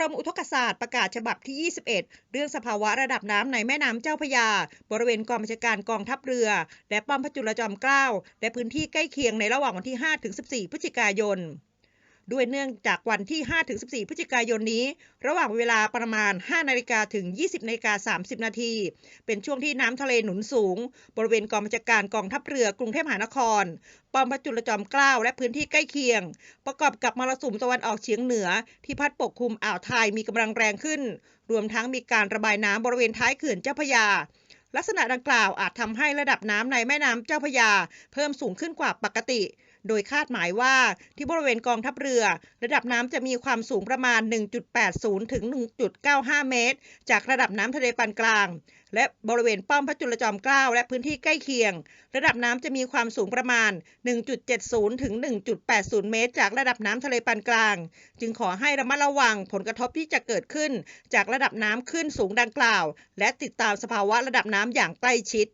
รมอุทกศาสตร์ประกาศฉบับที่ 21 เรื่องสภาวะระดับน้ำในแม่น้ำเจ้าพยา บริเวณกองบัญชาการกองทัพเรือ และป้อมพระจุลจอมเกล้า และพื้นที่ใกล้เคียงในระหว่างวันที่ 5-14 พฤศจิกายน ด้วยเนื่องจากวันที่ 5-14 พฤศจิกายนนี้ ระหว่างเวลาประมาณ 5 นาฬิกาถึง 20นาฬิกา30 นาที เป็นช่วงที่น้ำทะเลหนุนสูง บริเวณกองบัญชาการกองทัพเรือกรุงเทพมหานคร ป้อมพระจุลจอมเกล้าและพื้นที่ใกล้เคียง ประกอบกับมรสุมตะวันออกเฉียงเหนือ ที่พัดปกคลุมอ่าวไทยมีกำลังแรงขึ้น รวมทั้งมีการระบายน้ำบริเวณท้ายเขื่อนเจ้าพระยาลักษณะดังกล่าวอาจทำให้ระดับน้ำในแม่น้ำเจ้าพยา เพิ่มสูงขึ้นกว่าปกติ โดยคาดหมายว่าที่บริเวณกองทัพเรือ ระดับน้ำจะมีความสูงประมาณ 1.80 ถึง 1.95 เมตร จากระดับน้ำทะเลปานกลาง และบริเวณป้อมพระจุลจอมเกล้าและพื้นที่ใกล้เคียง ระดับน้ำจะมีความสูงประมาณ 1.70 ถึง 1.80 เมตร จากระดับน้ำทะเลปานกลาง จึงขอให้ระมัดระวังผลกระทบที่จะเกิดขึ้น จากระดับน้ำขึ้นสูงดังกล่าว และติดตามสภาวะระดับน้ำอย่างใกล้ชิด